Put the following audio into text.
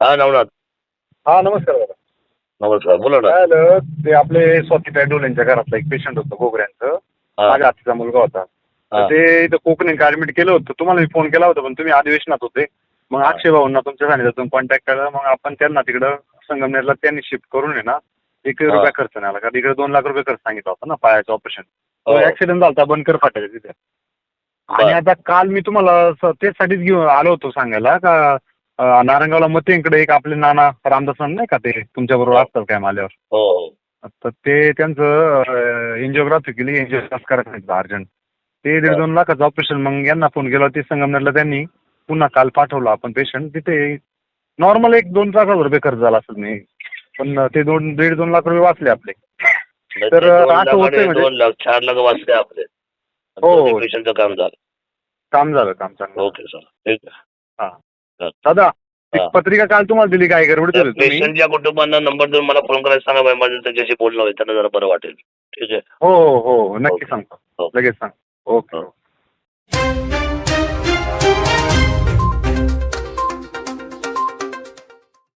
हा नवनाथ. हा नमस्कार दादा. नमस्कार बोला ना. काय झालं ते आपले स्वाती डोलेंच्या घरातला एक पेशंट होतं गोगऱ्यांचं. हा, माझ्या हातीचा मुलगा होता. तर हा. ते इथं कोकणी ऍडमिट केलं होतं. तुम्हाला मी फोन केला होता पण तुम्ही अधिवेशनात होते. मग हा. अक्षय भाऊंना तुमच्या सांगितलं कॉन्टॅक्ट केला मग आपण त्यांना तिकडं संगमनेरला त्यांनी शिफ्ट करून आहे ना एक हा. रुपया खर्च नाही आला. कारण इकडे दोन लाख रुपये खर्च सांगितला होता ना पायाचं ऑपरेशन हो. ऍक्सिडेंट झाला होता बनकर फाट्याच्या तिथे. आणि बरं. आता काल मी तुम्हाला स- तेचसाठीच घेऊन आलो होतो सांगायला का नारंगावला मतेंकडे एक आपले नाना रामदासन नाही का ते? तुमच्या बरोबर असतात काय आल्यावर हो हो. तर ते त्यांचं एन्जिओग्राफी केली एन्जिओग्राफ करायचं अर्जंट. ते दीड हा. दोन लाखाचं ऑपरेशन मग यांना फोन केला ते संगमनेरला त्यांनी पुन्हा काल पाठवलं आपण पेशंट तिथे नॉर्मल एक दोन लाख रुपये खर्च झाला असेल मी पण ते दोन दीड दोन लाख रुपये वाचले आपले. तर असं होतंय म्हणजे- दोन लाख चार लाख वाचले आपले. हो. काम झालं. काम झालं काम चांगलं. Okay sir. ठीक आहे. दादा एक हा. पत्रिका काल तुम्हाला दिली काय गडबड तुम्ही पेशंटच्या कुटुंबांना नंबर देऊन मला फोन करायला सांगा बाई माझं त्याच्याशी बोलणं होईल त्यांना जरा बरं वाटेल ठीक आहे हो हो हो नक्की ओके. सांगतो हो. लगेच सांग ओके हो.